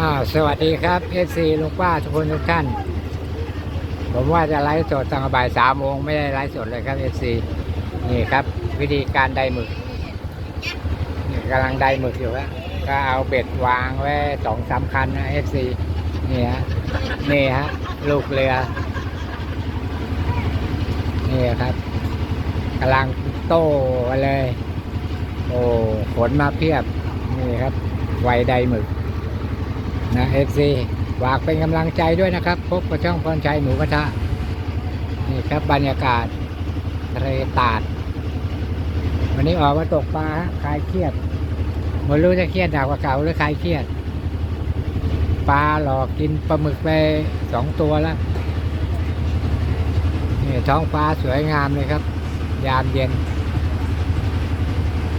อ้าสวัสดีครับเอซีลุงป้าทุกคนทุกท่าน ผมว่าจะไลฟ์สดตั้งแต่บ่ายสามโมงไม่ได้ไลฟ์สดเลยครับเอซีนี่ครับ วิธีการไดหมึกนี่กำลังไดหมึกอยู่ครับก็เอาเบ็ดวางไว้สองสามคันนะเอซีนี่ฮะนี่ฮะลูกเรือ นี่ครับกำลังโต้เลย โอ้ฝนมาเพียบ นี่ครับ ไวไดหมึก นะเอฟซีฝากเป็นกำลังใจด้วยนะครับ พบกับช่องพรชัยหมูกระทะนี่ครับบรรยากาศทะเลตาด วันนี้ออกมาตกปลาคลายเครียดไม่รู้จะเครียดหนักกว่าเก่าหรือคลายเครียด ปลาหลอกกินปลาหมึกไปสองตัวแล้วนี่ท้องฟ้าสวยงามเลยครับ ยามเย็น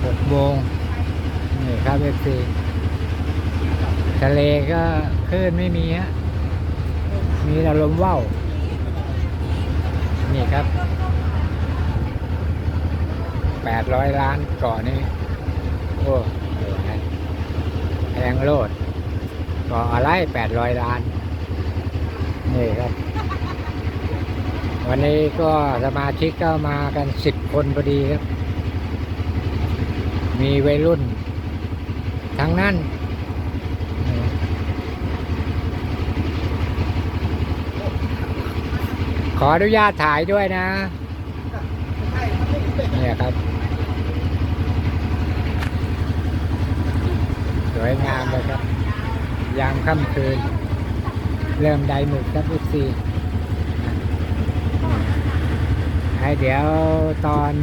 หกโมงนี่ครับเอฟซี ทะเลก็คลื่นไม่มีฮะ มีแต่ลมว่าวนี่ครับ แปดร้อยล้านเกาะนี้โอ้แพงโลดกาะอะไรแปดร้อยล้าน นี่ครับ วันนี้ก็สมาชิกก็มากันสิบคนพอดีครับ มีวัยรุ่น ทั้งนั้น ขออนุญาตถ่ายด้วยนะ เนี่ยครับ สวยงามเลยครับ ยามค่ำคืน เริ่มไดหมึกครับอุซีให้เดี๋ยวตอน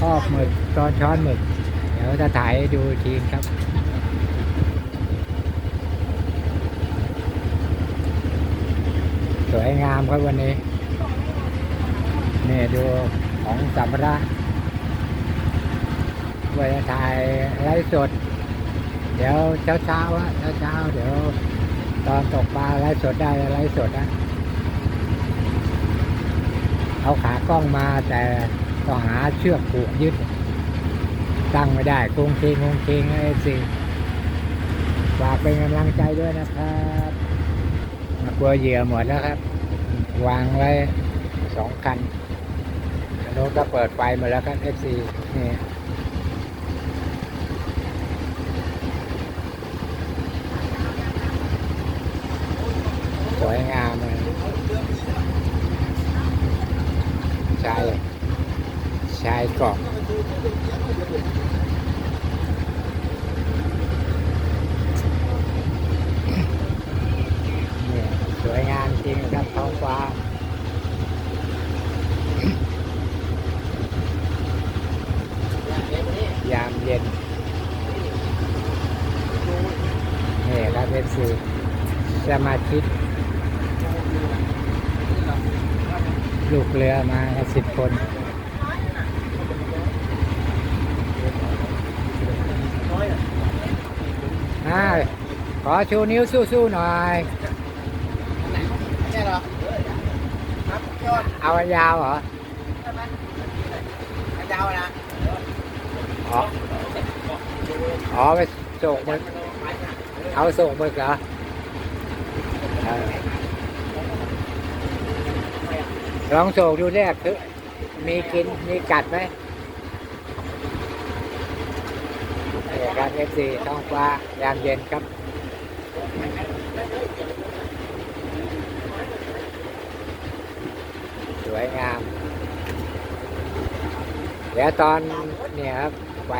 ครอบหมึกตอนช้อนหมึก เดี๋ยวจะถ่ายดูทีครับสวยงามครับวันนี้ นี่ดูของสัมภาระไว้ถ่ายไลฟ์สด เดี๋ยวเช้าเช้าอะเช้าเช้าเดี๋ยวตอนตกปลาไลฟ์สดได้ไลฟ์สดนะเอาขากล้องมาแต่ต้องหาเชือกผูกยึด ตั้งไม่ได้โคงเคงโคงเคงไอ้สิฝากเป็นกำลังใจด้วยนะครับกลัวเหยื่อหมดแล้วครับ วางไว้สองคัน อันนู้นก็เปิดไฟมาแล้วครับ FC นี่สวยงามเลยชายชายเกาะนี่สวยงามจริงครับท้องฟ้า ยามเย็น นี่ ครับเป็นสื่อสมาชิกลูกเรือมาสิบคนอ่าขอชูนิ้วสู้ๆหน่อยเนี่ยเหรอครับยอดเอาอันยาวเหรอกระเจ้านะอ๋ออ๋อไปส่งมึก เอาส่งมึกเหรอลองส่งดูแรกคือมีกินมีกัดไหมนี่ครับเอฟซีท้องฟ้ายามเย็นครับสวยงามเดี๋ยวตอนเนี่ยครับไป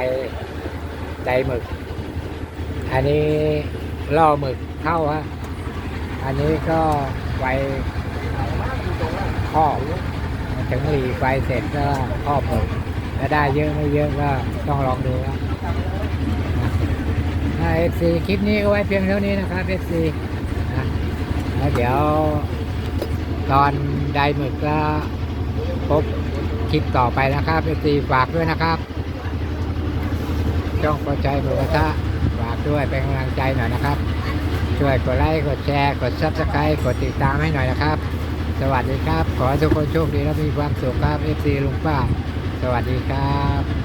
ไดหมึก อันนี้ล่อหมึกเข้าฮะ อันนี้ก็ไปครอบถึงหลีไฟเสร็จก็ครอบหมึกถ้าได้เยอะไม่เยอะก็ต้องลองดูครับเอฟซีคลิปนี้ก็ไว้เพียงเท่านี้นะครับเอฟซีนะแล้วเดี๋ยวตอนไดหมึกก็พบคลิปต่อไปนะครับเอฟซีฝากด้วยนะครับช่องพอใจหมูกระทะ ด้วยเป็นกำลังใจหน่อยนะครับ ช่วยกดไลค์กดแชร์กดซับสไครต์กดติดตามให้หน่อยนะครับ สวัสดีครับ ขอให้ทุกคนโชคดีและมีความสุขครับเอฟซีลุงป้า สวัสดีครับ